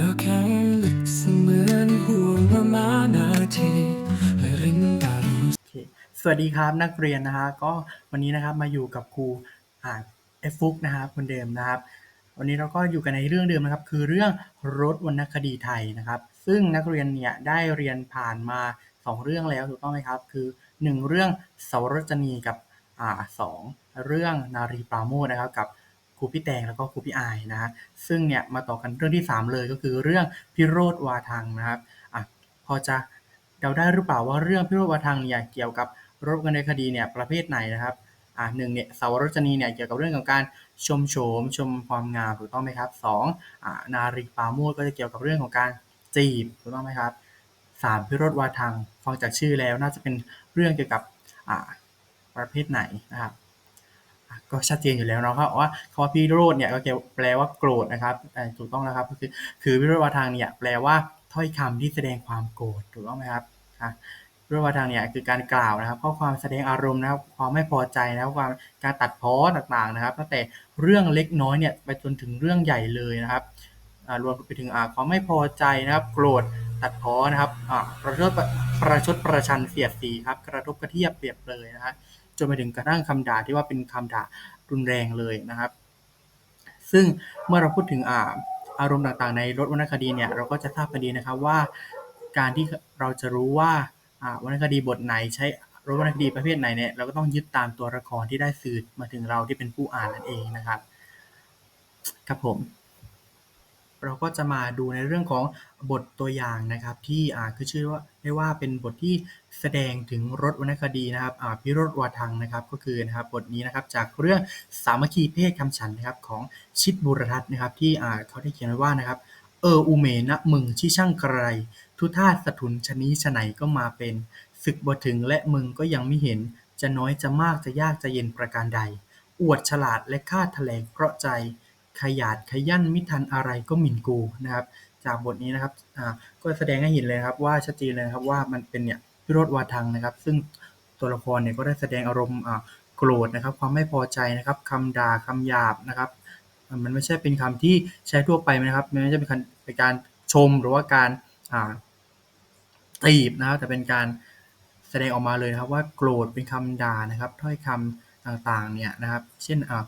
ธอแข็งลึกเสมือนห่วงประมาณนาทีรินตาโรสวัสดีครับนักเรียนนะฮะก็วันนี้นะครับมาอยู่กับครูอ่าเอฟุกนะครับคนเดิมนะครับ วันนี้เราก็อยู่กันในเรื่องเดิมนะครับ คือเรื่องรถวรรณคดีไทยนะครับ ซึ่งนักเรียนเนี่ยได้เรียนผ่านมาสองเรื่องแล้วถูกต้องไหมครับ คือหนึ่งเรื่องเสาวรจนีกับอ่าสองเรื่องนารีปราโมทนะครับกับ ครูพี่แตงแล้วก็ครูพี่อายนะฮะซึ่งเนี่ยมาต่อกันเรื่องที่ 3 เลยก็คือเรื่องพิโรธวาทังนะครับอะพอจะเดาได้หรือเปล่าว่าเรื่องพิโรธวาทังเนี่ยเกี่ยวกับรบกันในคดีเนี่ยประเภทไหนนะครับอ่าหนึ่งเนี่ยสาวรจนีเนี่ยเกี่ยวกับเรื่องของการชมโฉมชมความงามถูกต้องไหมครับสองอ่านารีปาโมทก็จะเกี่ยวกับเรื่องของการจีบถูกต้องไหมครับสามพิโรธวาทังฟังจากชื่อแล้วน่าจะเป็นเรื่องเกี่ยวกับอ่าประเภทไหนนะครับ ก็ชัดเจนอยู่แล้วเนาะครับว่าคำว่าพิโรธเนี่ยก็แปลว่าโกรธนะครับถูกต้องแล้วครับก็คือคือพิโรธวาทังเนี่ยแปลว่าถ้อยคำที่แสดงความโกรธถูกต้องไหมครับอะเรื่องวาทางเนี่ยคือการกล่าวนะครับข้อความแสดงอารมณ์นะครับความไม่พอใจนะครับความการตัดพ้อต่างๆนะครับตั้งแต่เรื่องเล็กน้อยเนี่ยไปจนถึงเรื่องใหญ่เลยนะครับรวมไปถึงความไม่พอใจนะครับ โกรธตัดพ้อนะครับประชดประชดประชันเสียดสีครับกระทบกระเทียบเปรียบเลยนะครับ จนไปถึงกระทั่งคำด่าที่ว่าเป็นคำด่ารุนแรงเลยนะครับ ซึ่งเมื่อเราพูดถึงอารมณ์ต่างๆ ในรถวรรณคดีเนี่ยเราก็จะทราบกันดีนะครับว่า การที่เราจะรู้ว่าวรรณคดีบทไหนใช้รถวรรณคดีประเภทไหนเนี่ยเราก็ต้องยึดตามตัวละครที่ได้สื่อมาถึงเราที่เป็นผู้อ่านนั่นเองนะครับครับผม เราก็จะมาดูในเรื่องของบทตัวอย่างนะครับ ที่อ่าคือชื่อว่าได้ว่าเป็นบทที่แสดงถึงรถวรรณคดีนะครับอ่าพิโรธวาทังนะครับ ก็คือนะครับบทนี้นะครับจากเรื่องสามัคคีเพศคำฉันนะครับของชิดบุรทัศน์นะครับ ที่อ่าเขาได้เขียนไว้ว่านะครับ เอออุเมนะมึงที่ช่างไกรทุธาสถุนชนี้ชไหนก็มาเป็นศึกบ่ถึงและมึงก็ยังไม่เห็น จะน้อยจะมากจะยากจะเย็นประการใด อวดฉลาดและคาดแถลงเพราะใจ ขยาดขยันมิทันอะไรก็หมิ่นกูนะครับจากบทนี้นะครับก็แสดงให้เห็นเลยครับว่าชัดเจนเลยครับว่ามันเป็นเนี่ยพิโรธวาทังนะครับ ซึ่งตัวละครเนี่ยก็ได้แสดงอารมณ์โกรธนะครับ ความไม่พอใจนะครับคำด่าคำหยาบนะครับมันไม่ใช่เป็นคำที่ใช้ทั่วไปนะครับมันไม่ใช่เป็นการชมหรือว่าการตีบนะครับแต่เป็นการแสดงออกมาเลยครับว่าโกรธเป็นคำด่านะครับถ้อยคำต่างๆเนี่ยนะครับ เช่นอ่า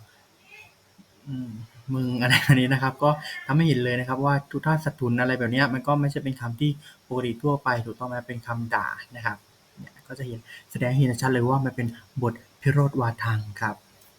มึ มึง อะไรแบบนี้นะครับ ก็ทำให้เห็นเลยนะครับว่าทุท่าสตุนอะไรแบบนี้มันก็ไม่ใช่เป็นคำที่ปกติทั่วไปถูกต้องไหมเป็นคำด่านะครับเนี่ยก็จะเห็นแสดงเห็นชัดเลยว่ามันเป็นบทพิโรธวาทังครับ